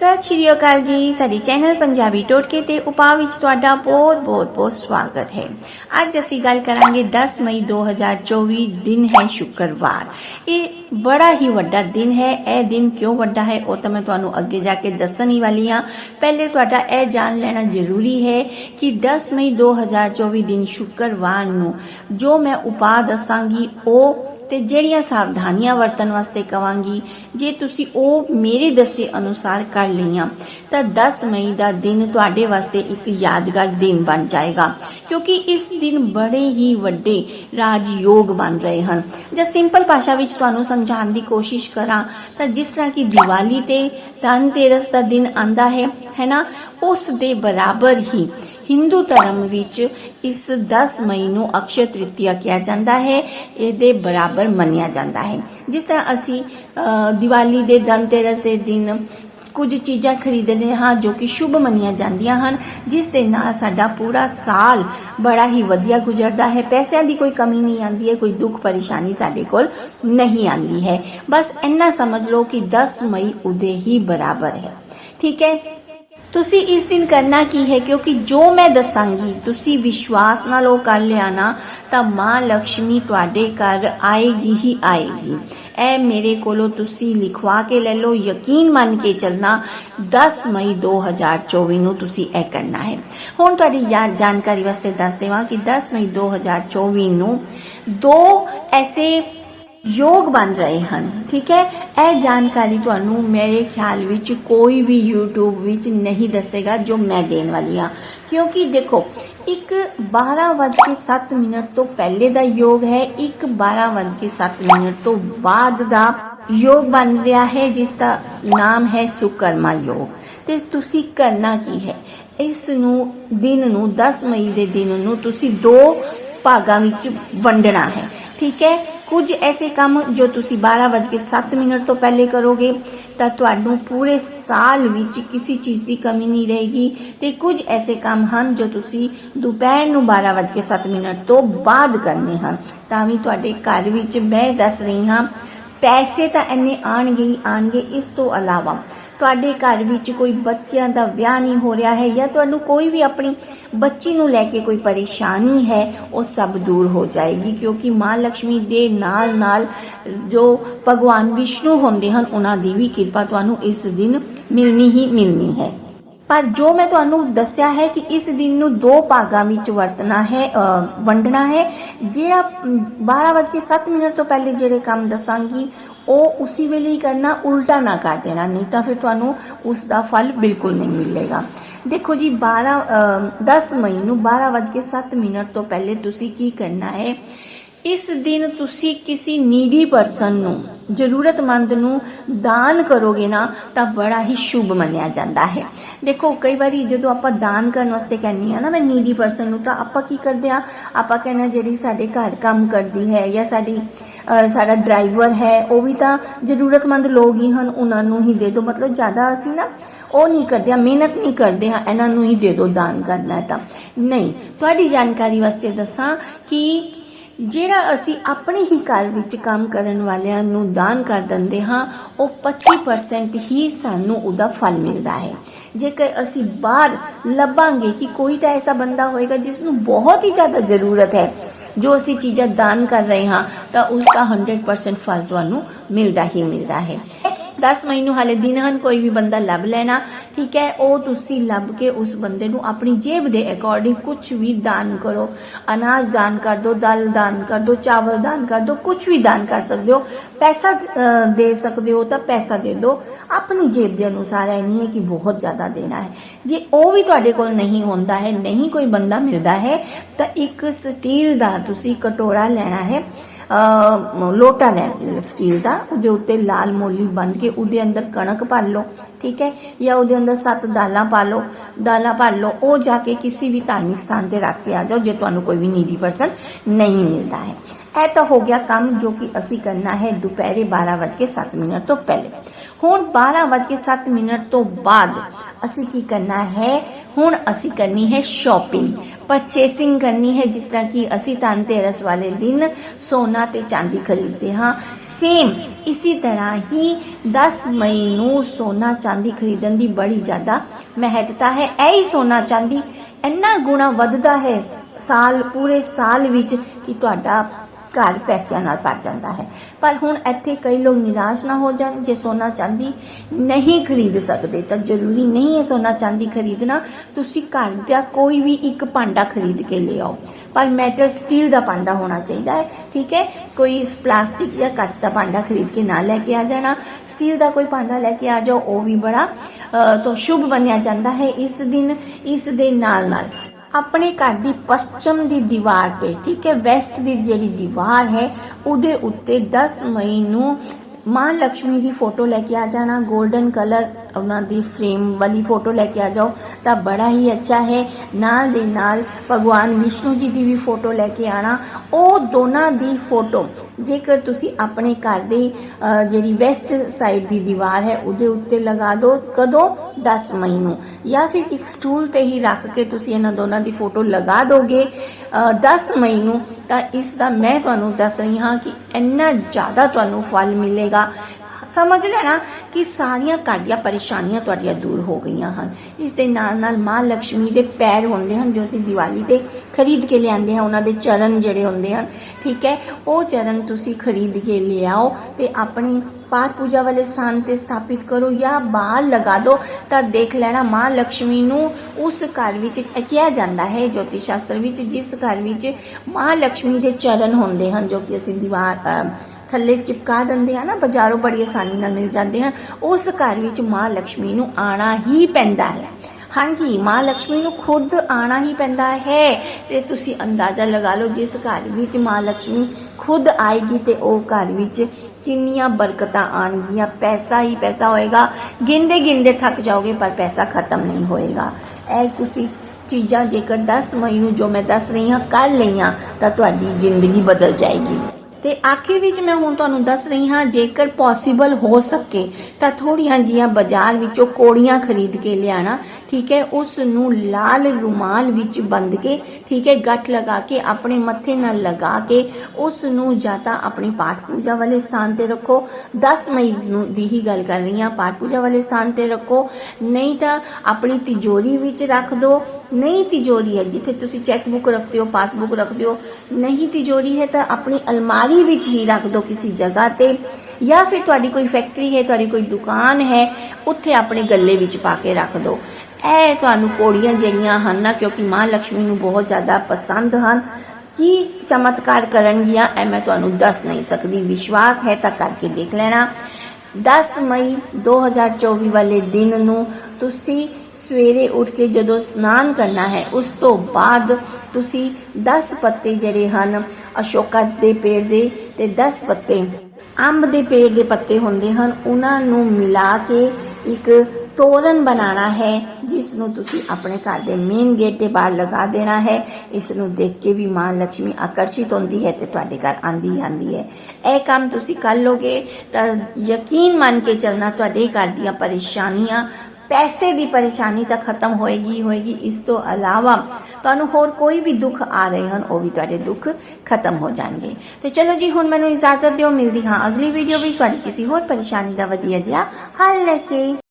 ਸਤਿ ਸ਼੍ਰੀ ਅਕਾਲ ਜੀ। ਸਾਡੇ ਚੈਨਲ ਪੰਜਾਬੀ ਟੋਟਕੇ ਤੇ ਉਪਾਅ ਵਿੱਚ ਤੁਹਾਡਾ ਬਹੁਤ ਬਹੁਤ ਬਹੁਤ ਸਵਾਗਤ ਹੈ। ਅੱਜ ਅਸੀਂ ਗੱਲ ਕਰਾਂਗੇ 10 ਮਈ 2024 ਦਿਨ ਹੈ ਸ਼ੁੱਕਰਵਾਰ। ਇਹ ਬੜਾ ਹੀ ਵੱਡਾ ਦਿਨ ਹੈ। ਇਹ ਦਿਨ ਕਿਉਂ ਵੱਡਾ ਹੈ ਉਹ ਤਾਂ ਮੈਂ ਤੁਹਾਨੂੰ ਅੱਗੇ ਜਾ ਕੇ ਦੱਸਣ ਹੀ ਵਾਲੀ ਹਾਂ। ਪਹਿਲੇ ਤੁਹਾਡਾ ਇਹ ਜਾਣ ਲੈਣਾ ਜ਼ਰੂਰੀ ਹੈ ਕਿ 10 ਮਈ 2024 ਦਿਨ ਸ਼ੁੱਕਰਵਾਰ ਨੂੰ ਜੋ ਮੈਂ ਉਪਾਅ ਦੱਸਾਂਗੀ, ਉਹ ਤੇ ਜਿਹੜੀਆਂ ਸਾਵਧਾਨੀਆਂ ਵਰਤਣ ਵਾਸਤੇ ਕਵਾਂਗੀ, ਜੇ ਤੁਸੀਂ ਉਹ ਮੇਰੇ ਦੱਸੇ ਅਨੁਸਾਰ ਕਰ ਲਈਆਂ, ਤਾਂ 10 ਮਈ ਦਾ ਦਿਨ ਤੁਹਾਡੇ ਵਾਸਤੇ ਇੱਕ ਯਾਦਗਾਰ ਦਿਨ ਬਣ ਜਾਏਗਾ। ਕਿਉਂਕਿ ਇਸ ਦਿਨ ਬੜੇ ਹੀ ਵੱਡੇ ਰਾਜਯੋਗ ਬਣ ਰਹੇ ਹਨ। ਜੇ ਸਿੰਪਲ ਭਾਸ਼ਾ ਵਿੱਚ ਤੁਹਾਨੂੰ ਸਮਝਾਉਣ ਦੀ ਕੋਸ਼ਿਸ਼ ਕਰਾਂ, ਤਾਂ ਜਿਸ ਤਰ੍ਹਾਂ ਕਿ ਦੀਵਾਲੀ ਤੇ ਧਨਤੇਰਸ ਦਾ ਦਿਨ ਆਂਦਾ ਹੈ ਹੈ ਨਾ? ਉਸ ਦੇ ਬਰਾਬਰ ਹੀ ਹਿੰਦੂ ਧਰਮ ਵਿੱਚ ਇਸ 10 ਮਈ ਨੂੰ ਅਕਸ਼ਯ ਤ੍ਰਿਤੀਆ ਕਿਹਾ ਜਾਂਦਾ ਹੈ। ਇਹਦੇ ਬਰਾਬਰ ਮੰਨਿਆ ਜਾਂਦਾ ਹੈ। ਜਿਸ ਤਰ੍ਹਾਂ ਅਸੀਂ ਦੀਵਾਲੀ ਦੇ ਧਨਤੇਰਸ ਦੇ ਦਿਨ ਕੁਝ ਚੀਜ਼ਾਂ ਖਰੀਦਦੇ ਹਾਂ ਜੋ ਕਿ ਸ਼ੁਭ ਮੰਨੀਆਂ ਜਾਂਦੀਆਂ ਹਨ, ਜਿਸ ਦੇ ਨਾਲ ਸਾਡਾ ਪੂਰਾ ਸਾਲ ਬੜਾ ਹੀ ਵਧੀਆ ਗੁਜ਼ਰਦਾ ਹੈ। ਪੈਸਿਆਂ ਦੀ ਕੋਈ ਕਮੀ ਨਹੀਂ ਆਉਂਦੀ ਹੈ, ਕੋਈ ਦੁੱਖ ਪਰੇਸ਼ਾਨੀ ਸਾਡੇ ਕੋਲ ਨਹੀਂ ਆਉਂਦੀ ਹੈ। ਬਸ ਇੰਨਾ ਸਮਝ ਲਓ ਕਿ 10 ਮਈ ਉਹਦੇ ਹੀ ਬਰਾਬਰ ਹੈ। ਠੀਕ ਹੈ ਤੁਸੀਂ ਇਸ ਦਿਨ ਕਰਨਾ ਕੀ ਹੈ ਕਿਉਂਕਿ ਜੋ ਮੈਂ ਦੱਸਾਂਗੀ ਤੁਸੀਂ ਵਿਸ਼ਵਾਸ ਨਾਲ ਉਹ ਕਰ ਲਿਆਣਾ ਤਾਂ ਮਾਂ ਲక్ష్ਮੀ ਤੁਹਾਡੇ ਘਰ ਆਏਗੀ ਹੀ ਆਏਗੀ ਇਹ ਮੇਰੇ ਕੋਲੋਂ ਤੁਸੀਂ ਲਿਖਵਾ ਕੇ ਲੈ ਲਓ ਯਕੀਨ ਮੰਨ ਕੇ ਚੱਲਣਾ 10 ਮਈ 2024 ਨੂੰ ਤੁਸੀਂ ਇਹ ਕਰਨਾ ਹੈ ਹੁਣ ਤੁਹਾਡੀ ਯਾਦ ਜਾਣਕਾਰੀ ਵਾਸਤੇ ਦੱਸ ਦੇਵਾਂ ਕਿ 10 ਮਈ 2024 ਨੂੰ ਦੋ ਐਸੇ ਯੋਗ ਬਣ ਰਹੇ ਹਨ, ਠੀਕ ਹੈ? ਇਹ ਜਾਣਕਾਰੀ ਤੁਹਾਨੂੰ ਮੇਰੇ ਖਿਆਲ ਵਿੱਚ ਕੋਈ ਵੀ YouTube ਵਿੱਚ ਨਹੀਂ ਦੱਸੇਗਾ ਜੋ ਮੈਂ ਦੇਣ ਵਾਲੀ ਹਾਂ। ਕਿਉਂਕਿ ਦੇਖੋ, ਇੱਕ 12:07 ਮਿੰਟ ਤੋਂ ਪਹਿਲੇ ਦਾ ਯੋਗ ਹੈ, ਇੱਕ 12:07 ਮਿੰਟ ਤੋਂ ਬਾਅਦ ਦਾ ਯੋਗ ਬਣ ਰਿਹਾ ਹੈ, ਜਿਸ ਦਾ ਨਾਮ ਹੈ ਸੁਕਰਮਾ ਯੋਗ। ਤੇ ਤੁਸੀਂ ਕਰਨਾ ਕੀ ਹੈ? ਇਸ ਨੂੰ, ਦਿਨ ਨੂੰ 10 ਮਈ ਦੇ ਦਿਨ ਨੂੰ ਤੁਸੀਂ ਦੋ ਭਾਗਾਂ ਵਿੱਚ ਵੰਡਣਾ ਹੈ, ਠੀਕ ਹੈ? ਕੁਝ ਐਸੇ ਕੰਮ ਜੋ ਤੁਸੀਂ 12:07 ਮਿੰਟ ਤੋਂ ਪਹਿਲੇ ਕਰੋਗੇ, ਤਾਂ ਤੁਹਾਨੂੰ ਪੂਰੇ ਸਾਲ ਵਿੱਚ ਕਿਸੇ ਚੀਜ਼ ਦੀ ਕਮੀ ਨਹੀਂ ਰਹੇਗੀ। ਤੇ ਕੁਝ ਐਸੇ ਕੰਮ ਹਨ ਜੋ ਤੁਸੀਂ ਦੁਪਹਿਰ ਨੂੰ 12:07 ਮਿੰਟ ਤੋਂ ਬਾਅਦ ਕਰਨੇ ਹਨ। ਤਾਂ ਵੀ ਤੁਹਾਡੇ ਘਰ ਵਿੱਚ ਮੈਂ ਦੱਸ ਰਹੀ ਹਾਂ, ਪੈਸੇ ਤਾਂ ਇੰਨੇ ਆਣਗੇ ਹੀ ਆਣਗੇ ਇਸ ਤੋਂ ਇਲਾਵਾ। ਤੁਹਾਡੇ ਘਰ ਵਿੱਚ ਕੋਈ ਬੱਚਿਆਂ ਦਾ ਵਿਆਹ ਨਹੀਂ ਹੋ ਰਿਹਾ ਹੈ ਜਾਂ ਤੁਹਾਨੂੰ ਕੋਈ ਵੀ ਆਪਣੀ ਬੱਚੀ ਨੂੰ ਲੈ ਕੇ ਕੋਈ ਪਰੇਸ਼ਾਨੀ ਹੈ ਉਹ ਸਭ ਦੂਰ ਹੋ ਜਾਏਗੀ ਕਿਉਂਕਿ ਮਾਂ ਲక్ష్ਮੀ ਦੇ ਨਾਲ ਨਾਲ ਜੋ ਭਗਵਾਨ ਵਿਸ਼ਨੂੰ ਹੁੰਦੇ ਹਨ ਉਹਨਾਂ ਦੀ ਵੀ ਕਿਰਪਾ ਤੁਹਾਨੂੰ ਇਸ ਦਿਨ ਮਿਲਣੀ ਹੀ ਮਿਲਣੀ ਹੈ। ਪਰ ਜੋ ਮੈਂ ਤੁਹਾਨੂੰ ਦੱਸਿਆ ਹੈ ਕਿ ਇਸ ਦਿਨ ਨੂੰ ਦੋ ਭਾਗਾਂ ਵਿੱਚ ਵਰਤਣਾ ਹੈ ਅ, ਵੰਡਣਾ ਹੈ ਜਿਹੜਾ 12:07 ਮਿੰਟ ਤੋਂ ਪਹਿਲੇ ਜਿਹੜੇ ਕੰਮ ਦੱਸਾਂਗੀ ਉਹ ਉਸੇ ਵੇਲੇ ਹੀ ਕਰਨਾ ਉਲਟਾ ਨਾ ਕਰ ਦੇਣਾ ਨਹੀਂ ਤਾਂ ਫਿਰ ਤੁਹਾਨੂੰ ਉਸ ਦਾ ਫਲ ਬਿਲਕੁਲ ਨਹੀਂ ਮਿਲੇਗਾ। ਦੇਖੋ ਜੀ 12 ਅ, 10 ਮਈ ਨੂੰ 12:07 ਮਿੰਟ ਤੋਂ ਪਹਿਲੇ ਤੁਸੀਂ ਕੀ ਕਰਨਾ ਹੈ? ਇਸ ਦਿਨ ਤੁਸੀਂ ਕਿਸੇ ਨੀਡੀ ਪਰਸਨ ਨੂੰ, ਜ਼ਰੂਰਤਮੰਦ ਨੂੰ ਦਾਨ ਕਰੋਗੇ ਨਾ, ਤਾਂ ਬੜਾ ਹੀ ਸ਼ੁਭ ਮੰਨਿਆ ਜਾਂਦਾ ਹੈ। ਦੇਖੋ, ਕਈ ਵਾਰੀ ਜਦੋਂ ਆਪਾਂ ਦਾਨ ਕਰਨ ਵਾਸਤੇ ਕਹਿੰਨੀ ਆ ਨਾ, ਮੈਂ ਨੀਡੀ ਪਰਸਨ ਨੂੰ, ਤਾਂ ਆਪਾਂ ਕੀ ਕਰਦੇ ਆ ਆਪਾਂ ਕਹਿੰਦੇ ਹਾਂ, ਜਿਹੜੀ ਸਾਡੇ ਘਰ ਕੰਮ ਕਰਦੀ ਹੈ ਜਾਂ ਸਾਡੀ ਸਾਡਾ ਡਰਾਈਵਰ ਹੈ, ਉਹ ਵੀ ਤਾਂ ਜ਼ਰੂਰਤਮੰਦ ਲੋਕ ਹੀ ਹਨ, ਉਹਨਾਂ ਨੂੰ ਹੀ ਦੇ ਦਿਓ ਮਤਲਬ ਜ਼ਿਆਦਾ ਅਸੀਂ ਨਾ ਉਹ ਨਹੀਂ ਕਰਦੇ ਆ ਮਿਹਨਤ ਨਹੀਂ ਕਰਦੇ ਆ ਇਹਨਾਂ ਨੂੰ ਹੀ ਦੇ ਦਿਓ ਦਾਨ ਕਰਨਾ ਤਾਂ। ਨਹੀਂ, ਤੁਹਾਡੀ ਜਾਣਕਾਰੀ ਵਾਸਤੇ ਦੱਸਾਂ ਕਿ ਜਿਹੜਾ ਅਸੀਂ ਆਪਣੇ ਹੀ ਘਰ ਵਿੱਚ ਕੰਮ ਕਰਨ ਵਾਲਿਆਂ ਨੂੰ ਦਾਨ ਕਰ ਦਿੰਦੇ ਹਾਂ, ਉਹ 25% ਹੀ ਸਾਨੂੰ ਉਹਦਾ ਫਲ ਮਿਲਦਾ ਹੈ। ਜੇਕਰ ਅਸੀਂ ਬਾਹਰ ਲੱਭਾਂਗੇ ਕਿ ਕੋਈ ਤਾਂ ਐਸਾ ਬੰਦਾ ਹੋਏਗਾ ਜਿਸ ਨੂੰ ਬਹੁਤ ਹੀ ਜ਼ਿਆਦਾ ਜ਼ਰੂਰਤ ਹੈ, ਜੋ ਅਸੀਂ ਚੀਜ਼ਾਂ ਦਾਨ ਕਰ ਰਹੇ ਹਾਂ, ਤਾਂ ਉਸ ਦਾ 100% ਫਲ ਤੁਹਾਨੂੰ ਮਿਲਦਾ ਹੀ ਮਿਲਦਾ ਹੈ। 10 ਮਈ ਨੂੰ ਹਾਲੇ ਦਿਨ ਕੋਈ ਵੀ ਬੰਦਾ ਲੱਭ ਲੈਣਾ, ਠੀਕ ਹੈ? ਉਹ ਤੁਸੀਂ ਲੱਭ ਕੇ ਉਸ ਬੰਦੇ ਨੂੰ ਆਪਣੀ ਜੇਬ ਦੇ ਅਕੋਰਡਿੰਗ ਕੁਝ ਵੀ ਦਾਨ ਕਰੋ। ਅਨਾਜ ਦਾਨ ਕਰ ਦਿਓ ਦਾਲ ਦਾਨ ਕਰ ਦਿਓ ਚਾਵਲ ਦਾਨ ਕਰ ਦਿਓ ਕੁਝ ਵੀ ਦਾਨ ਕਰ ਸਕਦੇ ਹੋ। ਪੈਸਾ ਦੇ ਸਕਦੇ ਹੋ ਤਾਂ ਪੈਸਾ ਦੇ ਦਿਓ ਆਪਣੀ ਜੇਬ ਦੇ ਅਨੁਸਾਰ ਇਹ ਨਹੀਂ ਹੈ ਕਿ ਬਹੁਤ ਜ਼ਿਆਦਾ ਦੇਣਾ ਹੈ। ਜੇ ਉਹ ਵੀ ਤੁਹਾਡੇ ਕੋਲ ਨਹੀਂ ਹੁੰਦਾ ਹੈ, ਨਹੀਂ ਕੋਈ ਬੰਦਾ ਮਿਲਦਾ ਹੈ, ਤਾਂ ਇੱਕ ਸਟੀਲ ਦਾ ਤੁਸੀਂ ਕਟੋਰਾ ਲੈਣਾ ਹੈ। ਲੋਟਾ ਲੈ ਸਟੀਲ ਦਾ ਉਹਦੇ ਉੱਤੇ ਲਾਲ ਮੋਲੀ ਬੰਨ ਕੇ ਉਹਦੇ ਅੰਦਰ ਕਣਕ ਭਰ ਲਓ ਠੀਕ ਹੈ ਜਾਂ ਉਹਦੇ ਅੰਦਰ ਸੱਤ ਦਾਲਾਂ ਪਾ ਲਓ ਦਾਲਾਂ ਭਰ ਲਓ ਉਹ ਜਾ ਕੇ ਕਿਸੇ ਵੀ ਧਾਰਮਿਕ ਸਥਾਨ ਤੇ ਰੱਖ ਕੇ ਆ ਜਾਓ ਜੇ ਤੁਹਾਨੂੰ ਕੋਈ ਵੀ ਨੀਡੀ ਪਰਸਨ ਨਹੀਂ ਮਿਲਦਾ ਹੈ ਇਹ ਤਾਂ ਹੋ ਗਿਆ ਕੰਮ ਜੋ ਕਿ ਅਸੀਂ ਕਰਨਾ ਹੈ ਦੁਪਹਿਰੇ 12:07 ਮਿੰਟ ਤੋਂ ਪਹਿਲੇ ਹੁਣ 12:07 ਮਿੰਟ ਤੋਂ ਬਾਅਦ ਅਸੀਂ ਕੀ ਕਰਨਾ ਹੈ ਹੁਣ ਅਸੀਂ ਕਰਨੀ ਹੈ ਸ਼ਾਪਿੰਗ ਪਰਚੇਸਿੰਗ ਕਰਨੀ ਹੈ, ਜਿਸ ਤਰ੍ਹਾਂ ਕਿ ਅਸੀਂ ਧਨਤੇਰਸ ਵਾਲੇ ਦਿਨ ਸੋਨਾ ਤੇ ਚਾਂਦੀ ਖਰੀਦਦੇ ਹਾਂ। ਸੇਮ ਇਸੇ ਤਰ੍ਹਾਂ ਹੀ 10 ਮਈ ਨੂੰ ਸੋਨਾ ਚਾਂਦੀ ਖਰੀਦਣ ਦੀ ਬੜੀ ਜ਼ਿਆਦਾ ਮਹੱਤਤਾ ਹੈ। ਇਹ ਹੀ ਸੋਨਾ ਚਾਂਦੀ ਇੰਨਾ ਗੁਣਾ ਵੱਧਦਾ ਹੈ, ਸਾਲ, ਪੂਰੇ ਸਾਲ ਵਿੱਚ ਕਿ ਤੁਹਾਡਾ ਘਰ ਪੈਸਿਆਂ ਨਾਲ ਭਰ ਜਾਂਦਾ ਹੈ। ਪਰ ਹੁਣ ਇੱਥੇ ਕਈ ਲੋਕ ਨਿਰਾਸ਼ ਨਾ ਹੋ ਜਾਣ ਜੇ ਸੋਨਾ ਚਾਂਦੀ ਨਹੀਂ ਖਰੀਦ ਸਕਦੇ ਤਾਂ ਜ਼ਰੂਰੀ ਨਹੀਂ ਹੈ ਸੋਨਾ ਚਾਂਦੀ ਖਰੀਦਣਾ। ਤੁਸੀਂ ਘਰ ਦਾ ਕੋਈ ਵੀ ਇੱਕ ਭਾਂਡਾ ਖਰੀਦ ਕੇ ਲੈ ਆਓ। ਪਰ ਮੈਟਲ ਸਟੀਲ ਦਾ ਭਾਂਡਾ ਹੋਣਾ ਚਾਹੀਦਾ ਹੈ ਠੀਕ ਹੈ? ਕੋਈ ਪਲਾਸਟਿਕ ਜਾਂ ਕੱਚ ਦਾ ਭਾਂਡਾ ਖਰੀਦ ਕੇ ਨਾ ਲੈ ਕੇ ਆ ਜਾਣਾ। ਸਟੀਲ ਦਾ ਕੋਈ ਭਾਂਡਾ ਲੈ ਕੇ ਆ ਜਾਓ ਉਹ ਵੀ ਬੜਾ ਅ, ਤੋਂ ਸ਼ੁਭ ਮੰਨਿਆ ਜਾਂਦਾ ਹੈ ਇਸ ਦਿਨ ਇਸ ਦੇ ਨਾਲ ਨਾਲ ਆਪਣੇ ਘਰ ਦੀ ਪਸ਼ਚਮ ਦੀ ਦੀਵਾਰ ਤੇ, ਠੀਕ ਹੈ ਵੈਸਟ ਦੀ ਜਿਹੜੀ ਦੀਵਾਰ ਹੈ, ਉਹਦੇ ਉੱਤੇ 10 ਮਈ ਨੂੰ ਮਾਂ ਲక్ష్ਮੀ ਦੀ ਫੋਟੋ ਲੈ ਕੇ ਆ ਜਾਣਾ 골ਡਨ ਕਲਰ ਉਹਨਾਂ ਦੀ ਫਰੇਮ ਵਾਲੀ ਫੋਟੋ ਲੈ ਕੇ ਆ ਜਾਓ, ਤਾਂ ਬੜਾ ਹੀ ਅੱਛਾ ਹੈ। ਨਾਲ ਦੇ ਨਾਲ ਭਗਵਾਨ ਵਿਸ਼ਨੂੰ ਜੀ ਦੀ ਵੀ ਫੋਟੋ ਲੈ ਕੇ ਆਣਾ, ਉਹ ਦੋਨਾਂ ਦੀ ਫੋਟੋ ਜੇਕਰ ਤੁਸੀਂ ਆਪਣੇ ਘਰ ਦੇ ਜਿਹੜੀ ਵੈਸਟ ਸਾਈਡ ਦੀ ਦੀਵਾਰ ਹੈ ਉਹਦੇ ਉੱਤੇ ਲਗਾ ਦਿਓ ਕਦੋਂ? 10 ਮਈ ਨੂੰ। ਜਾਂ ਫਿਰ ਇੱਕ ਸਟੂਲ ਤੇ ਹੀ ਰੱਖ ਕੇ ਤੁਸੀਂ ਇਹਨਾਂ ਦੋਨਾਂ ਦੀ ਫੋਟੋ ਲਗਾ ਦੋਗੇ। ਅ, 10 ਮਈ ਨੂੰ ਤਾਂ ਇਸ ਦਾ ਮੈਂ ਤੁਹਾਨੂੰ ਦੱਸ ਰਹੀ ਹਾਂ ਕਿ ਇੰਨਾ ਜ਼ਿਆਦਾ ਤੁਹਾਨੂੰ ਫਲ ਮਿਲੇਗਾ। ਸਮਝ ਲੈਣਾ ਕਿ ਸਾਰੀਆਂ ਕਾਢੀਆਂ ਪਰੇਸ਼ਾਨੀਆਂ ਤੁਹਾਡੀਆਂ ਦੂਰ ਹੋ ਗਈਆਂ ਹਨ। ਇਸ ਦੇ ਨਾਲ ਨਾਲ ਮਾਂ ਲక్ష్ਮੀ ਦੇ ਪੈਰ ਹੁੰਦੇ ਹਨ, ਜੋ ਅਸੀਂ ਦੀਵਾਲੀ ਤੇ ਖਰੀਦ ਕੇ ਲਿਆਂਦੇ ਹਾਂ, ਉਹਨਾਂ ਦੇ ਚਰਨ ਜਿਹੜੇ ਹੁੰਦੇ ਹਨ। ਠੀਕ ਹੈ, ਉਹ ਚਰਨ ਤੁਸੀਂ ਖਰੀਦ ਕੇ ਲਿਆਓ ਤੇ ਆਪਣੀ ਪਾਠ ਪੂਜਾ ਵਾਲੇ ਸਥਾਨ ਤੇ ਸਥਾਪਿਤ ਕਰੋ ਜਾਂ ਬਾਹਰ ਲਗਾ ਦਿਓ ਤਾਂ ਦੇਖ ਲੈਣਾ ਮਾਂ ਲక్ష్ਮੀ ਨੂੰ ਉਸ ਘਰ ਵਿੱਚ ਕਿਹਾ ਜਾਂਦਾ ਹੈ ਜੋਤੀ ਸ਼ਾਸਤਰ ਵਿੱਚ ਜਿਸ ਘਰ ਵਿੱਚ ਮਾਂ ਲక్ష్ਮੀ ਦੇ ਚਰਨ ਹੁੰਦੇ ਹਨ, ਜੋ ਕਿ ਅਸੀਂ ਦੀਵਾਰ ਥੱਲੇ ਚਿਪਕਾ ਦਿੰਦੇ ਆ ਨਾ, ਬਾਜ਼ਾਰੋਂ ਬੜੀ ਆਸਾਨੀ ਨਾਲ ਮਿਲ ਜਾਂਦੇ ਆ। ਉਸ ਘਰ ਵਿੱਚ ਮਾਂ ਲక్ష్ਮੀ ਨੂੰ ਆਣਾ ਹੀ ਪੈਂਦਾ ਹੈ। ਹਾਂਜੀ, ਮਾਂ ਲక్ష్ਮੀ ਨੂੰ ਖੁਦ ਆਣਾ ਹੀ ਪੈਂਦਾ ਹੈ। ਤੇ ਤੁਸੀਂ ਅੰਦਾਜ਼ਾ ਲਗਾ ਲਓ, ਜਿਸ ਘਰ ਵਿੱਚ ਮਾਂ ਲక్ష్ਮੀ ਖੁਦ ਆਏਗੀ ਤੇ ਉਹ ਘਰ ਵਿੱਚ ਕਿੰਨੀਆਂ ਬਰਕਤਾਂ ਆਣਗੀਆਂ ਪੈਸਾ ਹੀ ਪੈਸਾ ਹੋਏਗਾ। ਗਿੰਦੇ ਗਿੰਦੇ ਥੱਕ ਜਾਓਗੇ, ਪਰ ਪੈਸਾ ਖਤਮ ਨਹੀਂ ਹੋਏਗਾ। ਇਹ ਤੁਸੀਂ ਚੀਜ਼ਾਂ ਜੇਕਰ 10 ਮਈ ਨੂੰ ਜੋ ਮੈਂ ਦੱਸ ਰਹੀ ਹਾਂ, ਕਰ ਲਈਆਂ, ਤਾਂ ਤੁਹਾਡੀ ਜ਼ਿੰਦਗੀ ਬਦਲ ਜਾਏਗੀ। ਤੇ ਆਖਿਰ ਵਿੱਚ ਮੈਂ ਹੁਣ ਤੁਹਾਨੂੰ ਦੱਸ ਰਹੀ ਹਾਂ, ਜੇਕਰ ਪੋਸੀਬਲ ਹੋ ਸਕੇ, ਤਾਂ ਥੋੜੀਆਂ ਜੀਆਂ ਬਾਜ਼ਾਰ ਵਿੱਚੋਂ ਕੋੜੀਆਂ ਖਰੀਦ ਕੇ ਲਿਆਣਾ, ਠੀਕ ਹੈ ਉਸ ਨੂੰ ਲਾਲ ਰੁਮਾਲ ਵਿੱਚ ਬੰਦ ਕੇ, ਠੀਕ ਹੈ, ਗੱਠ ਲਗਾ ਕੇ, ਆਪਣੇ ਮੱਥੇ ਨਾਲ ਲਗਾ ਕੇ ਉਸ ਨੂੰ ਜਾਂ ਤਾਂ ਆਪਣੀ ਪਾਠ ਪੂਜਾ ਵਾਲੇ ਸਥਾਨ ਤੇ ਰੱਖੋ। 10 ਮਈ ਨੂੰ ਦੀ ਹੀ ਗੱਲ ਕਰ ਰਹੀ ਹਾਂ, ਪਾਠ ਪੂਜਾ ਵਾਲੇ ਸਥਾਨ ਤੇ ਰੱਖੋ। ਨਹੀਂ ਤਾਂ ਆਪਣੀ ਤਿਜੋਰੀ ਵਿੱਚ ਰੱਖ ਦਿਓ ਨਹੀਂ ਤਿਜੋਰੀ ਹੈ, ਜਿੱਥੇ ਤੁਸੀਂ ਚੈੱਕ ਬੁੱਕ ਰੱਖਦੇ ਹੋ ਪਾਸਬੁੱਕ ਰੱਖਦੇ ਹੋ, ਨਹੀਂ ਤਿਜੋਰੀ ਹੈ ਤਾਂ ਆਪਣੀ ਅਲਮਾਰੀ ਵਿੱਚ ਹੀ ਰੱਖ ਦਿਓ ਕਿਸੇ ਜਗ੍ਹਾ ਤੇ, ਜਾਂ ਫਿਰ ਤੁਹਾਡੀ ਕੋਈ ਫੈਕਟਰੀ ਹੈ, ਤੁਹਾਡੀ ਕੋਈ ਦੁਕਾਨ ਹੈ, ਉੱਥੇ ਆਪਣੇ ਗੱਲੇ ਵਿੱਚ ਪਾ ਕੇ ਰੱਖ ਦਿਓ ਇਹ ਤੁਹਾਨੂੰ ਕੋੜੀਆਂ ਜਿਹੜੀਆਂ ਹਨ ਨਾ, ਕਿਉਂਕਿ ਮਾਂ ਲక్ష్ਮੀ ਨੂੰ ਬਹੁਤ ਜ਼ਿਆਦਾ ਪਸੰਦ ਹਨ। ਕੀ ਚਮਤਕਾਰ ਕਰਨਗੀਆਂ, ਇਹ ਮੈਂ ਤੁਹਾਨੂੰ ਦੱਸ ਨਹੀਂ ਸਕਦੀ। ਵਿਸ਼ਵਾਸ ਹੈ ਤਾਂ ਕਰਕੇ ਦੇਖ ਲੈਣਾ। 10 ਮਈ 2024 ਵਾਲੇ ਦਿਨ ਨੂੰ ਤੁਸੀਂ ਸਵੇਰੇ ਉੱਠ ਕੇ ਜਦੋਂ ਸਨਾਨ ਕਰਨਾ ਹੈ, ਉਸ ਤੋਂ ਬਾਅਦ ਤੁਸੀਂ 10 ਪੱਤੇ ਜਿਹੜੇ ਹਨ, ਅਸ਼ੋਕਾ ਦੇ ਪੇੜ ਦੇ ਤੇ 10 ਪੱਤੇ, ਅੰਬ ਦੇ ਪੇੜ ਦੇ ਪੱਤੇ ਹੁੰਦੇ ਹਨ, ਉਹਨਾਂ ਨੂੰ ਮਿਲਾ ਕੇ ਇੱਕ ਤੋਰਨ ਬਣਾਉਣਾ ਹੈ, ਜਿਸ ਨੂੰ ਤੁਸੀਂ ਆਪਣੇ ਘਰ ਦੇ ਮੇਨ ਗੇਟ ਦੇ ਬਾਹਰ ਲਗਾ ਦੇਣਾ ਹੈ। ਇਸ ਨੂੰ ਦੇਖ ਕੇ ਵੀ ਮਾਂ ਲక్ష్ਮੀ ਆਕਰਸ਼ਿਤ ਹੁੰਦੀ ਹੈ ਤੇ ਤੁਹਾਡੇ ਘਰ ਆਂਦੀ ਹੀ ਆਂਦੀ ਹੈ। ਇਹ ਕੰਮ ਤੁਸੀਂ ਕਰ ਲੋਗੇ ਤਾਂ ਯਕੀਨ ਮੰਨ ਕੇ ਚੱਲਣਾ, ਤੁਹਾਡੇ ਘਰ ਦੀਆਂ ਪਰੇਸ਼ਾਨੀਆਂ ਪੈਸੇ ਦੀ ਪਰੇਸ਼ਾਨੀ ਤਾਂ ਖਤਮ ਹੋਏਗੀ ਹੋਏਗੀ। ਇਸ ਤੋਂ ਇਲਾਵਾ ਤੁਹਾਨੂੰ ਹੋਰ ਕੋਈ ਵੀ ਦੁੱਖ ਆ ਰਹੇ ਹਨ, ਉਹ ਵੀ ਤੁਹਾਡੇ ਦੁੱਖ ਖਤਮ ਹੋ ਜਾਣਗੇ। ਤੇ ਚਲੋ ਜੀ, ਹੁਣ ਮੈਨੂੰ ਇਜਾਜ਼ਤ ਦਿਓ, ਮਿਲਦੀ ਹਾਂ ਅਗਲੀ ਵੀਡੀਓ ਵਿੱਚ। ਤੁਹਾਡੀ ਕਿਸੇ ਹੋਰ ਪਰੇਸ਼ਾਨੀ ਦਾ ਵਧੀਆ ਜਿਹਾ ਹੱਲ ਲੈ ਕੇ।